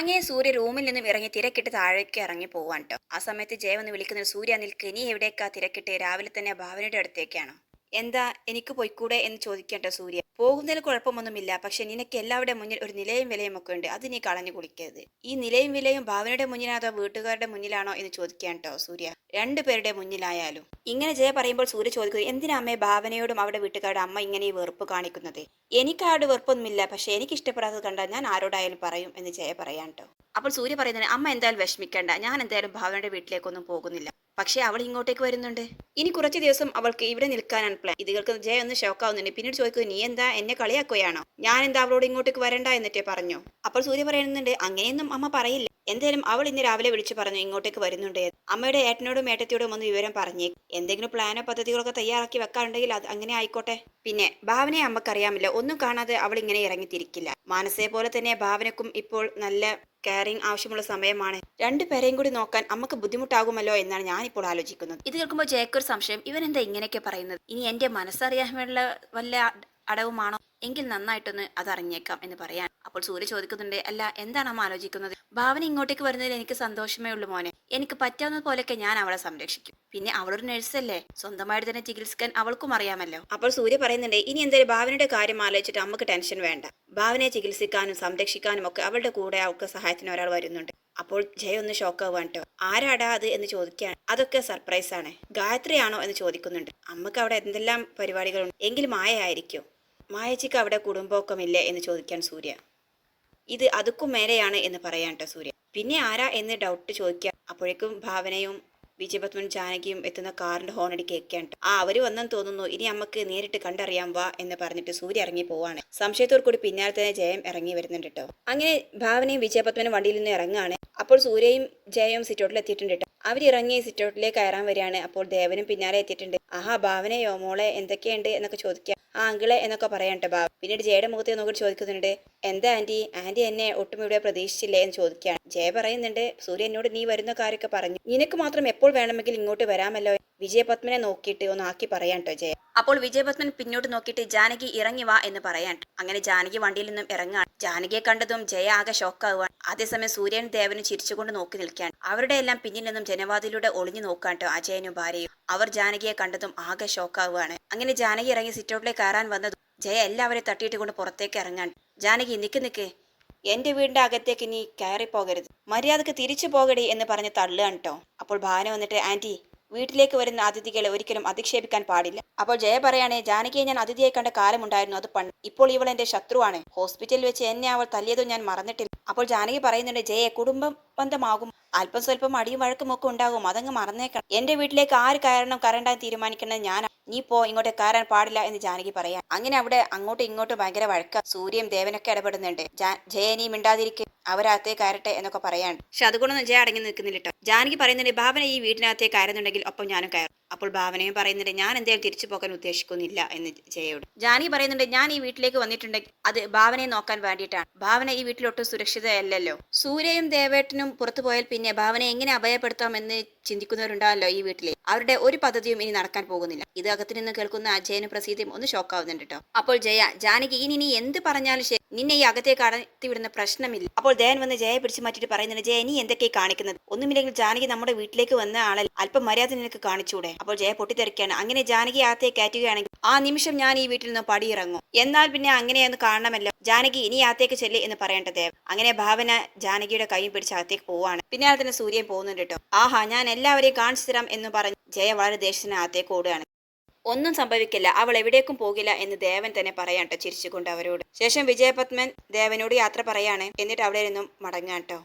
അങ്ങനെ സൂര്യ റൂമിൽ നിന്നും ഇറങ്ങി തിരക്കിട്ട് താഴേക്ക് ഇറങ്ങി പോവാൻ കേട്ടോ ആ സമയത്ത് ജയ വന്ന് വിളിക്കുന്ന സൂര്യ നിൽക്ക്. നീ എവിടേക്കാ തിരക്കിട്ട്? രാവിലെ തന്നെ ഭാവനയുടെ അടുത്തേക്കാണോ. എന്താ എനിക്ക് പോയിക്കൂടെ എന്ന് ചോദിക്കേണ്ട സൂര്യ. പോകുന്നതിൽ കുഴപ്പമൊന്നുമില്ല. പക്ഷെ നിനക്ക് എല്ലാവരുടെ മുന്നിൽ ഒരു നിലയും വിലയും ഒക്കെ ഉണ്ട്. അത് നീ കളഞ്ഞു കുളിക്കരുത്. ഈ നിലയും വിലയും ഭാവനയുടെ മുന്നിലാണോ വീട്ടുകാരുടെ മുന്നിലാണോ എന്ന് ചോദിക്കാൻ കേട്ടോ സൂര്യ. രണ്ടുപേരുടെ മുന്നിലായാലും. ഇങ്ങനെ ജയ പറയുമ്പോൾ സൂര്യ ചോദിക്കുന്നത് എന്തിനാ ഭാവനയോടും അവരുടെ വീട്ടുകാരുടെ അമ്മ ഇങ്ങനെ ഈ വെറുപ്പ് കാണിക്കുന്നത്? എനിക്ക് വെറുപ്പൊന്നുമില്ല. പക്ഷെ എനിക്ക് ഇഷ്ടപ്പെടാത്തത് കണ്ടാൽ ഞാൻ ആരോടായാലും പറയും എന്ന് ജയ പറയാൻ കേട്ടോ അപ്പോൾ സൂര്യ പറയുന്നത് അമ്മ എന്തായാലും വിഷമിക്കേണ്ട. ഞാൻ എന്തായാലും ഭാവനയുടെ വീട്ടിലേക്കൊന്നും പോകുന്നില്ല. പക്ഷേ അവൾ ഇങ്ങോട്ടേക്ക് വരുന്നുണ്ട്. ഇനി കുറച്ച് ദിവസം അവൾക്ക് ഇവിടെ നിൽക്കാനാണ് പ്ലാൻ ഇത് കേൾക്ക് ജയ ഒന്ന് ഷോക്കാവുന്നുണ്ട് പിന്നീട് ചോദിക്കുന്നത് നീ എന്താ എന്നെ കളിയാക്കുകയാണോ? ഞാൻ എന്താ അവളോട് ഇങ്ങോട്ടേക്ക് വരണ്ട? എന്നിട്ടേ പറഞ്ഞു. അപ്പോൾ സൂര്യ പറയുന്നുണ്ട് അങ്ങനെയൊന്നും അമ്മ പറയില്ല. എന്തായാലും അവൾ ഇന്ന് രാവിലെ വിളിച്ചു പറഞ്ഞു ഇങ്ങോട്ടേക്ക് വരുന്നുണ്ട് അമ്മയുടെ ഏട്ടനോടും ഏട്ടത്തിയോടും ഒന്ന് വിവരം പറഞ്ഞേ എന്തെങ്കിലും പ്ലാനോ പദ്ധതികളൊക്കെ തയ്യാറാക്കി വെക്കാറുണ്ടെങ്കിൽ അത് അങ്ങനെ ആയിക്കോട്ടെ. പിന്നെ ഭാവനയെ അമ്മക്കറിയാമില്ല. ഒന്നും കാണാതെ അവൾ ഇങ്ങനെ ഇറങ്ങിത്തിരിക്കില്ല. മാനസയെ പോലെ തന്നെ ഭാവനക്കും ഇപ്പോൾ നല്ല കെയറിങ് ആവശ്യമുള്ള സമയമാണ്. രണ്ടുപേരെയും കൂടി നോക്കാൻ അമ്മയ്ക്ക് ബുദ്ധിമുട്ടാകുമല്ലോ എന്നാണ് ഞാൻ ഇപ്പോൾ ആലോചിക്കുന്നത്. ഇത് കേൾക്കുമ്പോൾ ജയക്കൊരു സംശയം ഇവൻ എന്താ ഇങ്ങനെയൊക്കെ പറയുന്നത്? ഇനി എന്റെ മനസ്സറിയാൻ വേണ്ട വല്ല അടവുമാണോ? എങ്കിൽ നന്നായിട്ടൊന്ന് അതറിഞ്ഞേക്കാം എന്ന് പറയാൻ. അപ്പോൾ സൂര്യ ചോദിക്കുന്നുണ്ട് അല്ല എന്താണ് അമ്മ ആലോചിക്കുന്നത്? ഭാവന ഇങ്ങോട്ടേക്ക് വരുന്നതിൽ എനിക്ക് സന്തോഷമേ ഉള്ളൂ മോനെ. എനിക്ക് പറ്റാവുന്ന പോലെയൊക്കെ ഞാൻ അവളെ സംരക്ഷിക്കും. പിന്നെ അവളൊരു നഴ്സല്ലേ? സ്വന്തമായിട്ട് തന്നെ ചികിത്സിക്കാൻ അവൾക്കും അറിയാമല്ലോ. അപ്പോൾ സൂര്യ പറയുന്നുണ്ട് ഇനി എന്തായാലും ഭാവനയുടെ കാര്യം ആലോചിച്ചിട്ട് അമ്മയ്ക്ക് ടെൻഷൻ വേണ്ട. ഭാവനയെ ചികിത്സിക്കാനും സംരക്ഷിക്കാനും ഒക്കെ അവളുടെ കൂടെ അവൾക്ക് സഹായത്തിന് ഒരാൾ വരുന്നുണ്ട്. അപ്പോൾ ജയ ഒന്ന് ഷോക്കാവാൻ കേട്ടോ ആരാടാ അത്? എന്ന് ചോദിക്കാൻ. അതൊക്കെ സർപ്രൈസ് ആണ്. ഗായത്രിയാണോ? എന്ന് ചോദിക്കുന്നുണ്ട്. അമ്മയ്ക്ക് അവിടെ എന്തെല്ലാം പരിപാടികളുണ്ട്? എങ്കിലും മായ ആയിരിക്കും മായച്ചിക്ക് അവിടെ കുടുംബമൊക്കമില്ലേ എന്ന് ചോദിക്കാൻ സൂര്യ. ഇത് അതുക്കും മേലെയാണ് എന്ന് പറയാൻ കേട്ടോ സൂര്യ. പിന്നെ ആരാ എന്ന് ഡൗട്ട് ചോദിക്കാം അപ്പോഴേക്കും ഭാവനയും വിജയപത്മൻ ജാനകിയും എത്തുന്ന കാറിന്റെ ഹോൺ അടി കേൾക്കാൻ. ആ അവർ വന്നെന്ന് തോന്നുന്നു. ഇനി നമുക്ക് നേരിട്ട് കണ്ടറിയാം വാ എന്ന് പറഞ്ഞിട്ട് സൂര്യ ഇറങ്ങി പോവാണ്. സംശയത്തോടു കൂടി പിന്നാലെ തന്നെ ജയം ഇറങ്ങി വരുന്നുണ്ട് കേട്ടോ അങ്ങനെ ഭാവനയും വിജയപത്മനും വണ്ടിയിൽ നിന്ന് ഇറങ്ങുകയാണ് അപ്പോൾ സൂര്യയും ജയവും സിറ്റൗട്ടിൽ എത്തിയിട്ടുണ്ട്. കേട്ടോ അവരിറങ്ങി സിറ്റൗട്ടിലേക്ക് കയറാൻ വരികയാണ്. അപ്പോൾ ദേവനും പിന്നാലെ എത്തിയിട്ടുണ്ട്. ആഹാ ഭാവനയോ മോളെ എന്തൊക്കെയുണ്ട്? എന്നൊക്കെ ചോദിക്കാം ആ അങ്കിളെ എന്നൊക്കെ പറയാൻ കേട്ടോ ബാബു. പിന്നീട് ജയയുടെ മുഖത്തെ നോക്കി ചോദിക്കുന്നുണ്ട് എന്താ ആന്റി? ആന്റി എന്നെ ഒട്ടും ഇവിടെ പ്രതീക്ഷിച്ചില്ലേ? എന്ന് ചോദിക്കുകയാണ്. ജയ പറയുന്നുണ്ട് സൂര്യ എന്നോട് നീ വരുന്ന കാര്യമൊക്കെ പറഞ്ഞു. നിനക്ക് മാത്രം എപ്പോൾ വേണമെങ്കിൽ ഇങ്ങോട്ട് വരാമല്ലോ? വിജയപത്മനെ നോക്കിയിട്ട് ഒന്ന് ആക്കി പറയാൻ കേട്ടോ ജയ. അപ്പോൾ വിജയപത്മൻ പിന്നോട്ട് നോക്കിയിട്ട് ജാനകി ഇറങ്ങി വാ എന്ന് പറയാൻ. അങ്ങനെ ജാനകി വണ്ടിയിൽ നിന്നും ഇറങ്ങാൻ. ജാനകിയെ കണ്ടതും ജയ ആകെ ഷോക്കാവുകയാണ്. അതേസമയം സൂര്യൻ ദേവനും ചിരിച്ചുകൊണ്ട് നോക്കി നിൽക്കാൻ അവരുടെ എല്ലാം പിന്നിൽ നിന്നും ജനവാതിലൂടെ ഒളിഞ്ഞു നോക്കാട്ടോ കേട്ടോ അജയനും ഭാര്യയും. അവർ ജാനകിയെ കണ്ടതും ആകെ ഷോക്കാവുകയാണ്. അങ്ങനെ ജാനകി ഇറങ്ങി സിറ്റൗട്ടിലേക്ക് കയറാൻ വന്നതും ജയ എല്ലാവരെയും തട്ടിയിട്ട് കൊണ്ട് പുറത്തേക്ക് ഇറങ്ങാൻ ജാനകി നിക്ക് നിക്ക്. എന്റെ വീടിന്റെ അകത്തേക്ക് നീ കയറി പോകരുത് മര്യാദയ്ക്ക് തിരിച്ചു പോകടി എന്ന് പറഞ്ഞ് തള്ളുകയാണ് കേട്ടോ അപ്പോൾ ഭാന വന്നിട്ട് ആന്റി വീട്ടിലേക്ക് വരുന്ന അതിഥികളെ ഒരിക്കലും അധിക്ഷേപിക്കാൻ പാടില്ല. അപ്പോൾ ജയ പറയാണ് ജാനകിയെ ഞാൻ അതിഥിയെ കണ്ട കാലമുണ്ടായിരുന്നു അത് പണ്ട്. ഇപ്പോൾ ഇവൾ എന്റെ ശത്രുവാണ്. ഹോസ്പിറ്റലിൽ വെച്ച് എന്നെ അവൾ തല്ലിയതും ഞാൻ മറന്നിട്ടില്ല. അപ്പോൾ ജാനകി പറയുന്നുണ്ട് ജയ കുടുംബ ബന്ധമാകും. അല്പം സ്വല്പം അടിയും വഴക്കും ഒക്കെ ഉണ്ടാകും. അതങ്ങ് മറന്നേക്കണം. എന്റെ വീട്ടിലേക്ക് ആര് കയറണം കരണ്ടാൻ തീരുമാനിക്കുന്നത് ഞാൻ നീ പോ ഇങ്ങോട്ട് കയറാൻ പാടില്ല എന്ന് ജാനകി പറയാം. അങ്ങനെ അവിടെ അങ്ങോട്ടും ഇങ്ങോട്ടും ഭയങ്കര വഴക്ക. സൂര്യൻ ദേവനൊക്കെ ഇടപെടുന്നുണ്ട്. ജയനി മിണ്ടാതിരിക്കും. അവരകത്തേ കയറട്ടെ എന്നൊക്കെ പറയാൻ പക്ഷെ അതുകൊണ്ടൊന്നും ജയ അടങ്ങി നിൽക്കുന്നില്ല ജാനകി പറയുന്നുണ്ട് ഭാവന ഈ വീടിനകത്തേ കയറുന്നുണ്ടെങ്കിൽ ഒപ്പം ഞാനും കയറും. അപ്പോൾ ഭാവനയും പറയുന്നുണ്ട് ഞാൻ എന്തെങ്കിലും തിരിച്ചു പോകാൻ ഉദ്ദേശിക്കുന്നില്ല എന്ന് ജയയോട്. ജാനി പറയുന്നുണ്ട് ഞാൻ ഈ വീട്ടിലേക്ക് വന്നിട്ടുണ്ടെങ്കിൽ അത് ഭാവനയെ നോക്കാൻ വേണ്ടിയിട്ടാണ്. ഭാവന ഈ വീട്ടിലൊട്ടും സുരക്ഷിതയല്ലല്ലോ. സൂര്യയും ദേവേട്ടനും പുറത്തു പോയാൽ പിന്നെ ഭാവനയെ എങ്ങനെ അഭയപ്പെടുത്താമെന്ന് ചിന്തിക്കുന്നവരുണ്ടാവല്ലോ ഈ വീട്ടിലെ. അവരുടെ ഒരു പദ്ധതിയും ഇനി നടക്കാൻ പോകുന്നില്ല. ഇത് അകത്തു നിന്ന് കേൾക്കുന്ന അജയനും പ്രസീതയും ഒന്ന് ഷോക്കാവുന്നുണ്ട് കേട്ടോ അപ്പോൾ ജയ ജാനകി ഇനി ഇനി എന്ത് പറഞ്ഞാലും നിന്നെ ഈ അകത്തേക്ക് അടത്തി വിടുന്ന പ്രശ്നമില്ല. അപ്പോൾ ജയൻ വന്ന് ജയ പിടിച്ചു മാറ്റിയിട്ട് പറയുന്നുണ്ട് ജയ നീ എന്തൊക്കെയാണ് കാണിക്കുന്നത്? ഒന്നുമില്ലെങ്കിൽ ജാനകി നമ്മുടെ വീട്ടിലേക്ക് വന്ന ആളെ അല്പം മര്യാദ നിനക്ക് കാണിച്ചൂടെ? അപ്പോൾ ജയ പൊട്ടിത്തെറിക്കുകയാണ്. അങ്ങനെ ജാനകി അകത്തെ കയറ്റുകയാണെങ്കിൽ ആ നിമിഷം ഞാൻ ഈ വീട്ടിൽ നിന്ന് പടിയിറങ്ങും. എന്നാൽ പിന്നെ അങ്ങനെയൊന്ന് കാണണമല്ലോ. ജാനകി ഇനി അകത്തേക്ക് ചെല്ലി എന്ന് പറയേണ്ട ദേവ് അങ്ങനെ ഭാവന ജാനകിയുടെ കൈയും പിടിച്ച് അകത്തേക്ക് പോവാണ് പിന്നാലെ തന്നെ സൂര്യൻ പോകുന്നുണ്ട് കേട്ടോ. ആഹാ ഞാൻ എല്ലാവരെയും കാണിച്ചു തരാം എന്ന് പറഞ്ഞ് ജയ വളരെ ദേഷ്യത്തിന് അകത്തേക്ക് ഓടുകയാണ്. ഒന്നും സംഭവിക്കില്ല. അവൾ എവിടേക്കും പോകില്ല എന്ന് ദേവൻ തന്നെ പറയാൻ കേട്ടോ ചിരിച്ചുകൊണ്ട് അവരോട്. ശേഷം വിജയപത്മൻ ദേവനോട് യാത്ര പറയാണ്. എന്നിട്ട് അവിടെ നിന്നും മടങ്ങാട്ടോ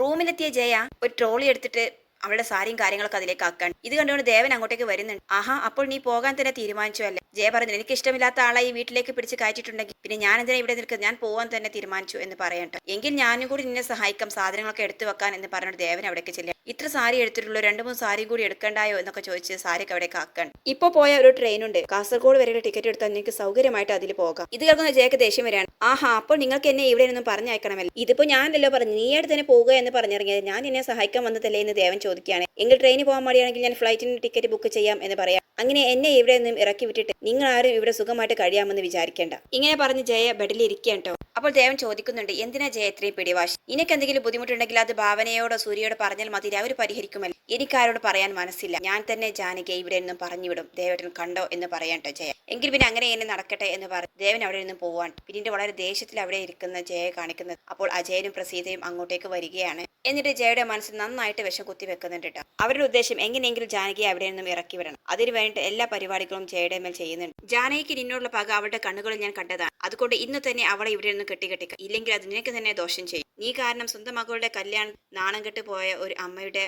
റൂമിലെത്തിയ ജയ ഒരു ട്രോളി എടുത്തിട്ട് അവളുടെ സാരിയും കാര്യങ്ങളൊക്കെ അതിലേക്ക് ആക്കാൻ ഇത് കണ്ടുകൊണ്ട് ദേവൻ അങ്ങോട്ടേക്ക് വരുന്നുണ്ട്. ആഹാ അപ്പോൾ നീ പോകാൻ തന്നെ തീരുമാനിച്ചു അല്ലേ? ജയ പറഞ്ഞു എനിക്ക് ഇഷ്ടമില്ലാത്ത ആളെ ഈ വീട്ടിലേക്ക് പിടിച്ച് കയറ്റിയിട്ടുണ്ടെങ്കിൽ പിന്നെ ഞാൻ എന്തിനാ ഇവിടെ നിൽക്കുന്നത്? ഞാൻ പോവാൻ തന്നെ തീരുമാനിച്ചു എന്ന് പറയട്ടെ. എങ്കിൽ ഞാനും കൂടി നിന്നെ സഹായിക്കാം സാധനങ്ങളൊക്കെ എടുത്തു വെക്കാൻ എന്ന് പറഞ്ഞിട്ട് ദേവൻ അവിടേക്ക് ചെല്ലുക. ഇത്ര സാരി എടുത്തിട്ടുള്ളൂ രണ്ട് മൂന്ന് സാരി കൂടി എടുക്കണ്ടായോ എന്നൊക്കെ ചോദിച്ച് സാരിയൊക്കെ അവിടേക്ക് ആക്കണം. ഇപ്പൊ പോയ ഒരു ട്രെയിൻ ഉണ്ട്. കാസർഗോഡ് വരെയുള്ള ടിക്കറ്റ് എടുത്താൽ നിങ്ങൾക്ക് സൗകര്യമായിട്ട് അതിൽ പോകാം. ഇത് കേൾക്കുന്ന ജയക്ക് ദേഷ്യം വരികയാണ്. ആഹാ അപ്പോൾ നിങ്ങൾക്ക് എന്നെ ഇവിടെ നിന്നും പറഞ്ഞയക്കണമല്ലോ? ഇതിപ്പോ ഞാനല്ലോ പറഞ്ഞു നീ ആയിട്ട് തന്നെ പോകുക എന്ന് പറഞ്ഞിറങ്ങിയത്. ഞാൻ എന്നെ സഹായിക്കാൻ വന്നതല്ലേ എന്ന് ദേവൻ ചോദിക്കുകയാണ്. എങ്കിൽ ട്രെയിനിൽ പോകാൻ മടിയാണെങ്കിൽ ഞാൻ ഫ്ലൈറ്റിന് ടിക്കറ്റ് ബുക്ക് ചെയ്യാം എന്ന് പറയാം. അങ്ങനെ എന്നെ ഇവിടെ നിന്നും ഇറക്കി വിട്ടിട്ട് നിങ്ങൾ ആരും ഇവിടെ സുഖമായിട്ട് കഴിയാമെന്ന് വിചാരിക്കേണ്ട. ഇങ്ങനെ പറഞ്ഞ് ജയ ബെഡിൽ ഇരിക്കേണ്ടോ അപ്പോൾ ദേവൻ ചോദിക്കുന്നുണ്ട് എന്തിനാ ജയ ഇത്രയും പിടിവാശി? നിനക്ക് എന്തെങ്കിലും ബുദ്ധിമുട്ടുണ്ടെങ്കിൽ അത് ഭാവനയോടോ സൂര്യയോട് പറഞ്ഞാൽ മതി അവർ പരിഹരിക്കുമല്ലോ. എനിക്കാരോട് പറയാൻ മനസ്സില്ല. ഞാൻ തന്നെ ജാനകിയെ ഇവിടെ നിന്നും പറഞ്ഞുവിടും ദേവേട്ടൻ കണ്ടോ? എന്ന് പറയട്ടോ ട്ടോ ജയ. എങ്കിൽ പിന്നെ അങ്ങനെ എന്നെ നടക്കട്ടെ? എന്ന് പറഞ്ഞു ദേവൻ അവിടെ നിന്നും പോവാൻ പിന്നീട് വളരെ ദേഷ്യത്തിൽ അവിടെ ഇരിക്കുന്ന ജയയെ കാണിക്കുന്നത്. അപ്പോൾ അജയനും പ്രസീതയും അങ്ങോട്ടേക്ക് വരികയാണ്. എന്നിട്ട് ജയയുടെ മനസ്സിൽ നന്നായിട്ട് വിഷം കുത്തി വെക്കുന്നുണ്ട്. അവരുടെ ഉദ്ദേശം എങ്ങനെയെങ്കിലും ജാനകിയെ അവിടെ നിന്നും ഇറക്കി വിടണം. അതിനു വേണ്ടിയിട്ട് എല്ലാ പരിപാടികളും ജയയുടെ മേൽ ചെയ്യുന്നുണ്ട്. ജാനകിക്ക് നിന്നോടുള്ള പക അവളുടെ കണ്ണുകളിൽ ഞാൻ കണ്ടതാണ്. അതുകൊണ്ട് ഇന്ന് തന്നെ അവളെ ഇവിടെ നിന്ന് കെട്ടിക്കെട്ടിക്ക. ഇല്ലെങ്കിൽ അത് നിനക്ക് തന്നെ ദോഷം ചെയ്യും. നീ കാരണം സ്വന്തം മകളുടെ കല്യാണം നാണം കെട്ട് പോയ ഒരു അമ്മയുടെ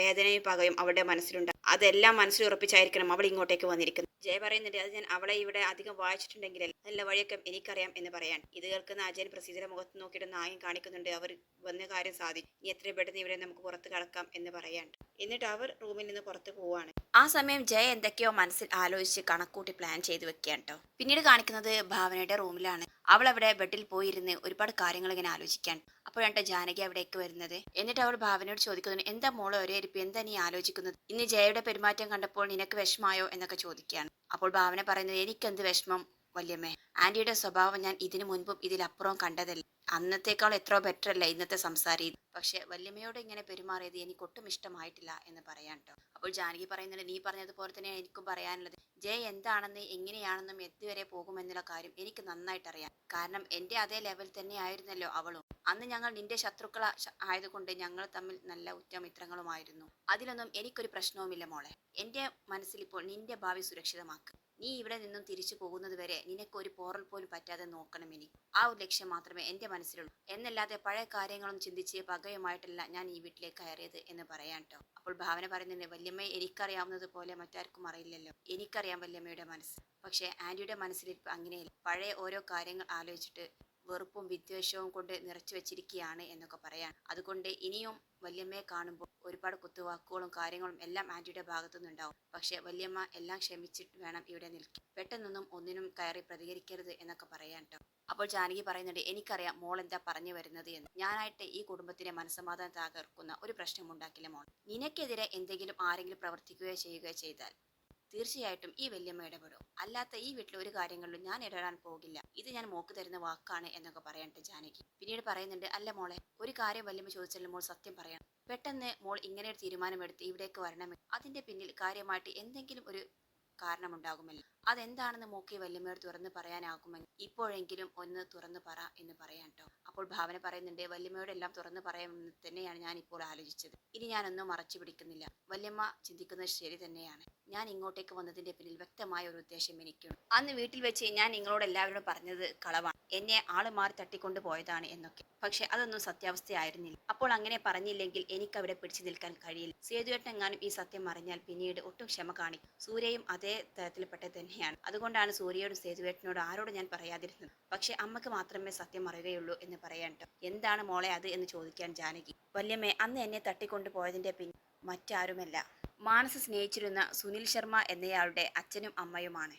വേദനയും പകയും അവളുടെ മനസ്സിലുണ്ട്. അതെല്ലാം മനസ്സിലുറപ്പിച്ചായിരിക്കണം അവൾ ഇങ്ങോട്ടേക്ക് വന്നിരിക്കുന്നത്. ജയ പറയുന്നുണ്ട് അത് ഞാൻ അവളെ ഇവിടെ അധികം വായിച്ചിട്ടുണ്ടെങ്കിൽ നല്ല വഴിയൊക്കെ എനിക്കറിയാം എന്ന് പറയാൻ. ഇത് കേൾക്കുന്ന അജയൻ പ്രസീതയുടെ മുഖത്ത് നോക്കിയിട്ട് നായം കാണിക്കുന്നുണ്ട്. അവർ വന്ന കാര്യം സാധിച്ചു. ഇനി എത്രയും പെട്ടെന്ന് ഇവരെ നമുക്ക് പുറത്ത് കടക്കാം എന്ന് പറയാൻ. എന്നിട്ട് അവർ റൂമിൽ നിന്ന് പുറത്ത് പോവാണ്. ആ സമയം ജയ എന്തൊക്കെയോ മനസ്സിൽ ആലോചിച്ച് കണക്കൂട്ടി പ്ലാൻ ചെയ്ത് വെക്കുകയാണ് കേട്ടോ പിന്നീട് കാണിക്കുന്നത് ഭാവനയുടെ റൂമിലാണ്. അവൾ അവിടെ ബെഡിൽ പോയിരുന്ന് ഒരുപാട് കാര്യങ്ങൾ ഇങ്ങനെ ആലോചിക്കാൻ. അപ്പോഴാണ് ജാനകി അവിടേക്ക് വരുന്നത്. എന്നിട്ട് അവൾ ഭാവനയോട് ചോദിക്കുന്നു എന്താ മോളെ ഒരേ ഇരിപ്പ്? എന്താ നീ ആലോചിക്കുന്നത്? ഇന്ന് ജയയുടെ പെരുമാറ്റം കണ്ടപ്പോൾ നിനക്ക് വിഷമായോ എന്നൊക്കെ ചോദിക്കുകയാണ്. അപ്പോൾ ഭാവന പറയുന്നത് എനിക്കെന്ത് വിഷമം വല്യമ്മേ? ആന്റിയുടെ സ്വഭാവം ഞാൻ ഇതിനു മുൻപും ഇതിലപ്പുറവും കണ്ടതല്ല. അന്നത്തേക്കാൾ എത്രയോ ബെറ്റർ അല്ല ഇന്നത്തെ സംസാര? പക്ഷെ വല്യമ്മയോട് ഇങ്ങനെ പെരുമാറിയത് എനിക്ക് ഒട്ടും ഇഷ്ടമായിട്ടില്ല എന്ന് പറയാൻ കേട്ടോ അപ്പോൾ ജാനകി പറയുന്നത് നീ പറഞ്ഞതുപോലെ തന്നെ എനിക്കും പറയാനുള്ളത്. ജയ് എന്താണെന്ന് എങ്ങനെയാണെന്നും എത്തുവരെ പോകുമെന്നുള്ള കാര്യം എനിക്ക് നന്നായിട്ട് അറിയാം കാരണം എന്റെ അതേ ലെവൽ തന്നെ ആയിരുന്നല്ലോ അവളും. അന്ന് ഞങ്ങൾ നിന്റെ ശത്രുക്കൾ ആയതുകൊണ്ട് ഞങ്ങൾ തമ്മിൽ നല്ല ഉറ്റമിത്രങ്ങളുമായിരുന്നു. അതിലൊന്നും എനിക്കൊരു പ്രശ്നവുമില്ല മോളെ. എന്റെ മനസ്സിൽ ഇപ്പോൾ നിന്റെ ഭാവി സുരക്ഷിതമാക്കുക നീ ഇവിടെ നിന്നും തിരിച്ചു പോകുന്നത് വരെ നിനക്ക് ഒരു പോറൽ പോലും പറ്റാതെ നോക്കണം ഇനി. ആ ഒരു ലക്ഷ്യം മാത്രമേ എന്റെ മനസ്സിലുള്ളൂ. എന്നല്ലാതെ പഴയ കാര്യങ്ങളും ചിന്തിച്ച് പകയുമായിട്ടല്ല ഞാൻ ഈ വീട്ടിലേക്ക് കയറിയത് എന്ന് പറയാൻ കേട്ടോ അപ്പോൾ ഭാവന പറയുന്നുണ്ട് വല്യമ്മ എനിക്കറിയാവുന്നത് പോലെ മറ്റാർക്കും അറിയില്ലല്ലോ. എനിക്കറിയാം വല്യമ്മയുടെ മനസ്സ്. പക്ഷേ ആന്റിയുടെ മനസ്സിൽ അങ്ങനെയല്ല. പഴയ ഓരോ കാര്യങ്ങൾ ആലോചിച്ചിട്ട് വെറുപ്പും വിദ്വേഷവും കൊണ്ട് നിറച്ചു വെച്ചിരിക്കുകയാണ് എന്നൊക്കെ പറയാൻ. അതുകൊണ്ട് ഇനിയും വല്യമ്മയെ കാണുമ്പോൾ ഒരുപാട് കുത്തുവാക്കുകളും കാര്യങ്ങളും എല്ലാം ആന്റിയുടെ ഭാഗത്തു നിന്നുണ്ടാവും പക്ഷെ വല്യമ്മ എല്ലാം ക്ഷമിച്ചിട്ട് വേണം ഇവിടെ നിൽക്കാൻ. പെട്ടെന്നൊന്നും ഒന്നിനും കയറി പ്രതികരിക്കരുത് എന്നൊക്കെ പറയാൻ അപ്പോൾ ജാനകി പറയുന്നുണ്ട് എനിക്കറിയാം മോൾ എന്താ പറഞ്ഞു വരുന്നത് എന്ന്. ഞാനായിട്ട് ഈ കുടുംബത്തിനെ മനസ്സമാധാനം തകർക്കുന്ന ഒരു പ്രശ്നം ഉണ്ടാക്കില്ല മോൾ. നിനക്കെതിരെ എന്തെങ്കിലും ആരെങ്കിലും പ്രവർത്തിക്കുകയോ ചെയ്യുകയോ ചെയ്താൽ തീർച്ചയായിട്ടും ഈ വല്യമ്മ ഇടപെടും അല്ലാത്ത ഈ വീട്ടിൽ ഒരു കാര്യങ്ങളിലും ഞാൻ ഇടപെടാൻ പോകില്ല. ഇത് ഞാൻ മോക്ക് തരുന്ന വാക്കാണ് എന്നൊക്കെ പറയട്ടെ ജാനകി. പിന്നീട് പറയുന്നുണ്ട് അല്ല മോളെ ഒരു കാര്യം വല്യമ്മ ചോദിച്ചാലും മോൾ സത്യം പറയണം. പെട്ടെന്ന് മോൾ ഇങ്ങനെ ഒരു തീരുമാനമെടുത്ത് ഇവിടേക്ക് വരണമെങ്കിൽ അതിന്റെ പിന്നിൽ കാര്യമായിട്ട് എന്തെങ്കിലും ഒരു കാരണമുണ്ടാകുമല്ലോ. അതെന്താണെന്ന് മൂക്കി വല്യമ്മയോട് തുറന്ന് പറയാനാകുമെങ്കിൽ ഇപ്പോഴെങ്കിലും ഒന്ന് തുറന്നു പറ എന്ന് പറയാൻ അപ്പോൾ ഭാവന പറയുന്നുണ്ട് വല്യമ്മയോട് എല്ലാം തുറന്നു പറയാമെന്ന് തന്നെയാണ് ഞാൻ ഇപ്പോൾ ആലോചിച്ചത്. ഇനി ഞാനൊന്നും മറച്ചു പിടിക്കുന്നില്ല. വല്യമ്മ ചിന്തിക്കുന്നത് ശരി തന്നെയാണ്. ഞാൻ ഇങ്ങോട്ടേക്ക് വന്നതിന്റെ പിന്നിൽ വ്യക്തമായ ഒരു ഉദ്ദേശം എനിക്കുണ്ട്. അന്ന് വീട്ടിൽ വെച്ച് ഞാൻ നിങ്ങളോട് എല്ലാവരോടും പറഞ്ഞത് കളവാണ്. എന്നെ ആൾ മാറി തട്ടിക്കൊണ്ട് പോയതാണ് എന്നൊക്കെ. പക്ഷെ അതൊന്നും സത്യാവസ്ഥയായിരുന്നില്ല. അപ്പോൾ അങ്ങനെ പറഞ്ഞില്ലെങ്കിൽ എനിക്ക് അവിടെ പിടിച്ചു നിൽക്കാൻ കഴിയില്ല. സേതുവേട്ടനെങ്ങാനും ഈ സത്യം അറിഞ്ഞാൽ പിന്നീട് ഒട്ടും ക്ഷമ കാണിക്കും. സൂര്യയും അതേ തരത്തിൽപ്പെട്ട തന്നെയാണ്. അതുകൊണ്ടാണ് സൂര്യയോടും സേതുവേട്ടനോട് ആരോടും ഞാൻ പറയാതിരുന്നത്. പക്ഷെ അമ്മയ്ക്ക് മാത്രമേ സത്യം അറിയുകയുള്ളൂ എന്ന് പറയാനോ എന്താണ് മോളെ അത് എന്ന് ചോദിക്കാൻ ജാനകി. വല്യമ്മേ അന്ന് എന്നെ തട്ടിക്കൊണ്ടു പോയതിന്റെ പിൻ മറ്റാരുമല്ല. മാനസ് സ്നേഹിച്ചിരുന്ന സുനിൽ ശർമ്മ എന്നയാളുടെ അച്ഛനും അമ്മയുമാണ്.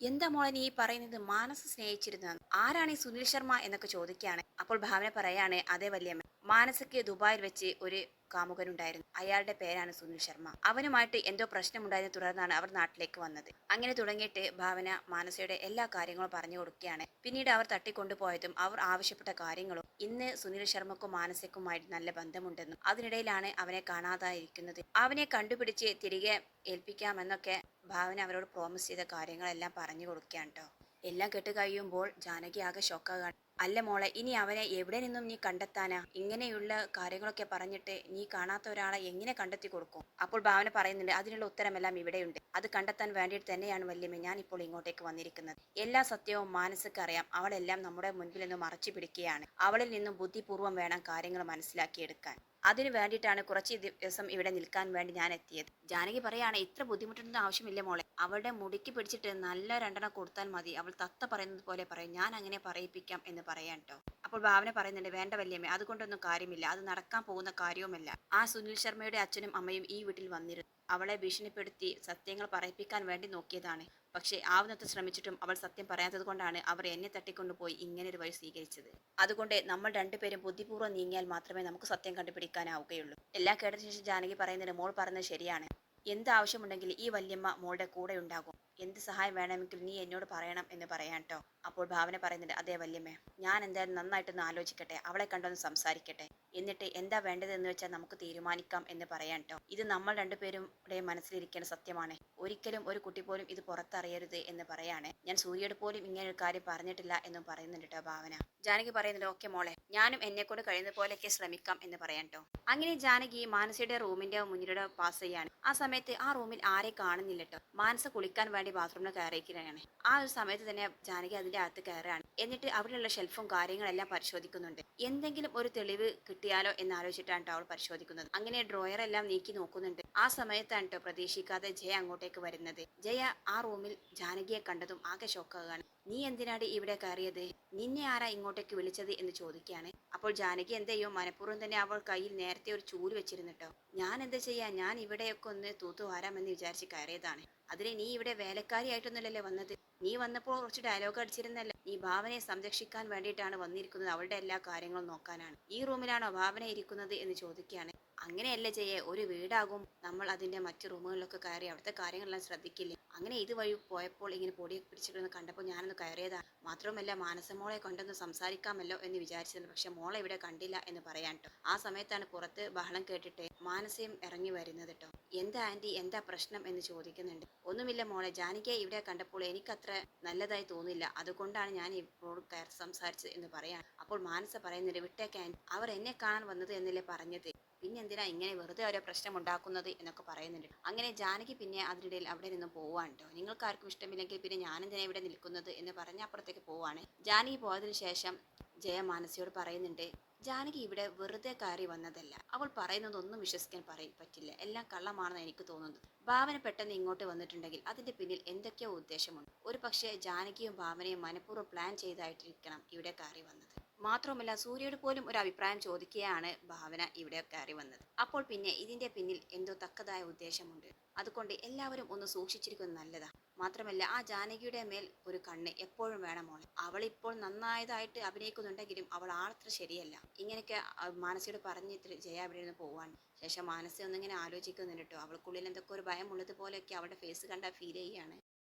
എന്താ മോളെ നീ പറയുന്നത് മാനസ് സ്നേഹിച്ചിരുന്ന ആരാണ് ഈ സുനിൽ ശർമ്മ എന്നൊക്കെ ചോദിക്കുകയാണ്. അപ്പോൾ ഭാവന പറയാണ് അതേ വല്യമ്മ. മാനസയ്ക്ക് ദുബായിൽ വെച്ച് ഒരു കാമുകനുണ്ടായിരുന്നു. അയാളുടെ പേരാണ് സുനിൽ ശർമ്മ. അവനുമായിട്ട് എന്തോ പ്രശ്നമുണ്ടായതിനെ തുടർന്നാണ് അവർ നാട്ടിലേക്ക് വന്നത്. അങ്ങനെ തുടങ്ങിയിട്ട് ഭാവന മാനസയുടെ എല്ലാ കാര്യങ്ങളും പറഞ്ഞു കൊടുക്കുകയാണ്. പിന്നീട് അവർ തട്ടിക്കൊണ്ടുപോയതും അവർ ആവശ്യപ്പെട്ട കാര്യങ്ങളും ഇന്ന് സുനിൽ ശർമ്മക്കും മാനസയ്ക്കുമായിട്ട് നല്ല ബന്ധമുണ്ടെന്നും അതിനിടയിലാണ് അവനെ കാണാതായിരിക്കുന്നത്. അവനെ കണ്ടുപിടിച്ച് തിരികെ ഏൽപ്പിക്കാമെന്നൊക്കെ ഭാവന അവരോട് പ്രോമിസ് ചെയ്ത കാര്യങ്ങളെല്ലാം പറഞ്ഞു കൊടുക്കുകയാണ് കേട്ടോ എല്ലാം കേട്ട് കഴിയുമ്പോൾ ജാനകി ആകെ ഷോക്കാകാണ് അല്ല മോളെ ഇനി അവനെ എവിടെ നിന്നും നീ കണ്ടെത്താനാ? ഇങ്ങനെയുള്ള കാര്യങ്ങളൊക്കെ പറഞ്ഞിട്ട് നീ കാണാത്ത ഒരാളെ എങ്ങനെ കണ്ടെത്തി കൊടുക്കും? അപ്പോൾ ഭാവന പറയുന്നുണ്ട് അതിനുള്ള ഉത്തരമെല്ലാം ഇവിടെയുണ്ട്. അത് കണ്ടെത്താൻ വേണ്ടിയിട്ട് തന്നെയാണ് വല്യമ്മ ഞാൻ ഇപ്പോൾ ഇങ്ങോട്ടേക്ക് വന്നിരിക്കുന്നത്. എല്ലാ സത്യവും മാനസിക അറിയാം. അവളെല്ലാം നമ്മുടെ മുൻപിൽ നിന്ന് മറച്ചു പിടിക്കുകയാണ്. അവളിൽ നിന്നും ബുദ്ധിപൂർവം വേണം കാര്യങ്ങൾ മനസ്സിലാക്കിയെടുക്കാൻ. അതിനു വേണ്ടിയിട്ടാണ് കുറച്ച് ദിവസം ഇവിടെ നിൽക്കാൻ വേണ്ടി ഞാൻ എത്തിയത്. ജാനകി പറയാണ് ഇത്ര ബുദ്ധിമുട്ടൊന്നും ആവശ്യമില്ല മോളെ. അവളുടെ മുടിക്ക് പിടിച്ചിട്ട് നല്ല രണ്ടെണ്ണം കൊടുത്താൽ മതി. അവൾ തത്ത പറയുന്നത് പോലെ പറയും. ഞാൻ അങ്ങനെ പറയിപ്പിക്കാം എന്ന് പറയാൻ കേട്ടോ അപ്പോൾ ഭാവന പറയുന്നുണ്ട് വേണ്ട വല്യമ്മേ അതുകൊണ്ടൊന്നും കാര്യമില്ല. അത് നടക്കാൻ പോകുന്ന കാര്യവുമല്ല. ആ സുനിൽ ശർമ്മയുടെ അച്ഛനും അമ്മയും ഈ വീട്ടിൽ വന്നിരുന്നു. അവളെ ഭീഷണിപ്പെടുത്തി സത്യങ്ങൾ പറയിപ്പിക്കാൻ വേണ്ടി നോക്കിയതാണ്. പക്ഷേ ആവുന്നത്ര ശ്രമിച്ചിട്ടും അവൾ സത്യം പറയാത്തത് കൊണ്ടാണ് അവർ എന്നെ തട്ടിക്കൊണ്ടുപോയി ഇങ്ങനെ ഒരു വഴി സ്വീകരിച്ചത്. അതുകൊണ്ട് നമ്മൾ രണ്ടുപേരും ബുദ്ധിപൂർവം നീങ്ങിയാൽ മാത്രമേ നമുക്ക് സത്യം കണ്ടുപിടിക്കാനാവുകയുള്ളൂ. എല്ലാം കേട്ടതിനു ശേഷം ജാനകി പറയുന്നതിന് മോൾ പറഞ്ഞത് ശരിയാണ്. എന്താവശ്യമുണ്ടെങ്കിൽ ഈ വല്യമ്മ മോളുടെ കൂടെ ഉണ്ടാകും. എന്ത് സഹായം വേണമെങ്കിലും നീ എന്നോട് പറയണം എന്ന് പറയാൻ കേട്ടോ അപ്പോൾ ഭാവന പറയുന്നുണ്ട് അതേ വല്യമ്മേ ഞാൻ എന്തായാലും നന്നായിട്ടൊന്ന് ആലോചിക്കട്ടെ അവളെ കണ്ടൊന്ന് സംസാരിക്കട്ടെ. എന്നിട്ട് എന്താ വേണ്ടതെന്ന് വെച്ചാൽ നമുക്ക് തീരുമാനിക്കാം എന്ന് പറയാൻ കേട്ടോ ഇത് നമ്മൾ രണ്ടുപേരുടെ മനസ്സിലിരിക്കേണ്ട സത്യമാണ്. ഒരിക്കലും ഒരു കുട്ടി പോലും ഇത് പുറത്തറിയരുത് എന്ന് പറയാണ്. ഞാൻ സൂര്യയോട് പോലും ഇങ്ങനെ ഒരു കാര്യം പറഞ്ഞിട്ടില്ല എന്നും പറയുന്നുണ്ട് കേട്ടോ ഭാവന. ജാനകി പറയുന്നുണ്ട് ഓക്കെ മോളെ ഞാനും എന്നെ കൊണ്ട് കഴിയുന്ന പോലെയൊക്കെ ശ്രമിക്കാം എന്ന് പറയാൻ കേട്ടോ അങ്ങനെ ജാനകി മാനസിയുടെ റൂമിന്റെ മുന്നിലൂടെ പാസ് ചെയ്യാണ്. ആ സമയത്ത് ആ റൂമിൽ ആരെ കാണുന്നില്ല കേട്ടോ മാനസ കുളിക്കാൻ വേണ്ടി ബാത്റൂമിൽ കയറിയിരിക്കുകയാണ്. ആ ഒരു സമയത്ത് തന്നെ ജാനകി അതിന്റെ അകത്ത് കയറുകയാണ്. എന്നിട്ട് അവിടെയുള്ള ഷെൽഫും കാര്യങ്ങളെല്ലാം പരിശോധിക്കുന്നുണ്ട്. എന്തെങ്കിലും ഒരു തെളിവ് കിട്ടിയാലോ എന്ന് ആലോചിച്ചിട്ടാണ് ട്ടോ അവൾ പരിശോധിക്കുന്നത്. അങ്ങനെ ഡ്രോയർ എല്ലാം നീക്കി നോക്കുന്നുണ്ട്. ആ സമയത്താണ് കേട്ടോ പ്രതീക്ഷിക്കാതെ ജയ അങ്ങോട്ടേക്ക് വരുന്നത്. ജയ ആ റൂമിൽ ജാനകിയെ കണ്ടതും ആകെ ഷോക്കാകുകയാണ് നീ എന്തിനാണ് ഇവിടെ കയറിയത്? നിന്നെ ആരാ ഇങ്ങോട്ടേക്ക് വിളിച്ചത്? എന്ന് ചോദിക്കുകയാണ്. അപ്പോൾ ജാനകി എന്തെയ്യോ മനഃപൂർവം തന്നെ അവൾ കയ്യിൽ നേരത്തെ ഒരു ചൂൽ വെച്ചിരുന്നിട്ടോ ഞാൻ എന്താ ചെയ്യാ? ഞാൻ ഇവിടെയൊക്കെ ഒന്ന് തൂത്തു വാരാമെന്ന് വിചാരിച്ച് കയറിയതാണ്. അതിന് നീ ഇവിടെ വേലക്കാരിയായിട്ടൊന്നുമല്ലല്ലേ വന്നത്? നീ വന്നപ്പോൾ കുറച്ച് ഡയലോഗ് അടിച്ചിരുന്നല്ലോ? നീ ഭാവനയെ സംരക്ഷിക്കാൻ വേണ്ടിയിട്ടാണ് വന്നിരിക്കുന്നത്. അവളുടെ എല്ലാ കാര്യങ്ങളും നോക്കാനാണ്. ഈ റൂമിലാണോ ഭാവന ഇരിക്കുന്നത് എന്ന് ചോദിക്കുകയാണ്. അങ്ങനെയല്ല ചെയ്യേ? ഒരു വീടാകും നമ്മൾ അതിന്റെ മറ്റു റൂമുകളിലൊക്കെ കയറി അവിടുത്തെ കാര്യങ്ങളെല്ലാം ശ്രദ്ധിക്കില്ലേ? അങ്ങനെ ഇതുവഴി പോയപ്പോൾ ഇങ്ങനെ പൊടി പിടിച്ചിട്ടൊന്ന് കണ്ടപ്പോൾ ഞാനൊന്ന് കയറിയതാണ് മാത്രമല്ല മാനസമോളെ കൊണ്ടൊന്ന് സംസാരിക്കാമല്ലോ എന്ന് വിചാരിച്ചിരുന്നു. പക്ഷെ മോളെ ഇവിടെ കണ്ടില്ല എന്ന് പറയാൻ കേട്ടോ ആ സമയത്താണ് പുറത്ത് ബഹളം കേട്ടിട്ട് മാനസയും ഇറങ്ങി വരുന്നത് കേട്ടോ എന്താ ആന്റി എന്താ പ്രശ്നം? എന്ന് ചോദിക്കുന്നുണ്ട്. ഒന്നുമില്ല മോളെ. ജാനകിയെ ഇവിടെ കണ്ടപ്പോൾ എനിക്കത്ര നല്ലതായി തോന്നില്ല. അതുകൊണ്ടാണ് ഞാൻ ഇപ്പോൾ കയറി സംസാരിച്ചത് എന്ന് പറയാൻ. അപ്പോൾ മാനസ പറയുന്നുണ്ട് വിട്ടേക്കാൻ അവർ എന്നെ കാണാൻ വന്നത് എന്നല്ലേ പറഞ്ഞത്? പിന്നെ എന്തിനാ ഇങ്ങനെ വെറുതെ ഓരോ പ്രശ്നം ഉണ്ടാക്കുന്നത് എന്നൊക്കെ പറയുന്നുണ്ട്. അങ്ങനെ ജാനകി പിന്നെ അതിനിടയിൽ അവിടെ നിന്ന് പോവാണ് കേട്ടോ നിങ്ങൾക്ക് ആർക്കും ഇഷ്ടമില്ലെങ്കിൽ പിന്നെ ഞാനെന്തിനാ ഇവിടെ നിൽക്കുന്നത് എന്ന് പറഞ്ഞ് അപ്പുറത്തേക്ക് പോവാണ്. ജാനകി പോയതിനു ശേഷം ജയ മാനസിയോട് പറയുന്നുണ്ട് ജാനകി ഇവിടെ വെറുതെ കയറി വന്നതല്ല. അവൾ പറയുന്നതൊന്നും വിശ്വസിക്കാൻ പറയും പറ്റില്ല. എല്ലാം കള്ളമാണെന്ന് എനിക്ക് തോന്നുന്നത്. ഭാവന പെട്ടെന്ന് ഇങ്ങോട്ട് വന്നിട്ടുണ്ടെങ്കിൽ അതിന്റെ പിന്നിൽ എന്തൊക്കെയോ ഉദ്ദേശമുണ്ട്. ഒരു പക്ഷേ ജാനകിയും ഭാവനയും മനഃപൂർവം പ്ലാൻ ചെയ്തായിട്ടിരിക്കണം ഇവിടെ കയറി വന്നത്. മാത്രമല്ല സൂര്യയോട് പോലും ഒരു അഭിപ്രായം ചോദിക്കുകയാണ് ഭാവന ഇവിടെ കയറി വന്നത്. അപ്പോൾ പിന്നെ ഇതിന്റെ പിന്നിൽ എന്തോ തക്കതായ ഉദ്ദേശമുണ്ട്. അതുകൊണ്ട് എല്ലാവരും ഒന്ന് സൂക്ഷിച്ചിരിക്കുന്നത് നല്ലതാ. മാത്രമല്ല ആ ജാനകിയുടെ മേൽ ഒരു കണ്ണ് എപ്പോഴും വേണം അവൾ ഇപ്പോൾ നന്നായതായിട്ട് അഭിനയിക്കുന്നുണ്ടെങ്കിലും അവൾ ആളത്ര ശരിയല്ല. ഇങ്ങനെയൊക്കെ മാനസിയോട് പറഞ്ഞിട്ട് ജയ അവിടെ നിന്ന് പോവാൻ ശേഷം മാനസി ഒന്നിങ്ങനെ ആലോചിക്കുന്നുണ്ട് കേട്ടോ. അവൾക്കുള്ളിൽ എന്തൊക്കെ ഒരു ഭയം പോലെയൊക്കെ അവളുടെ ഫേസ് കണ്ടാൽ ഫീൽ ചെയ്യുകയാണ്.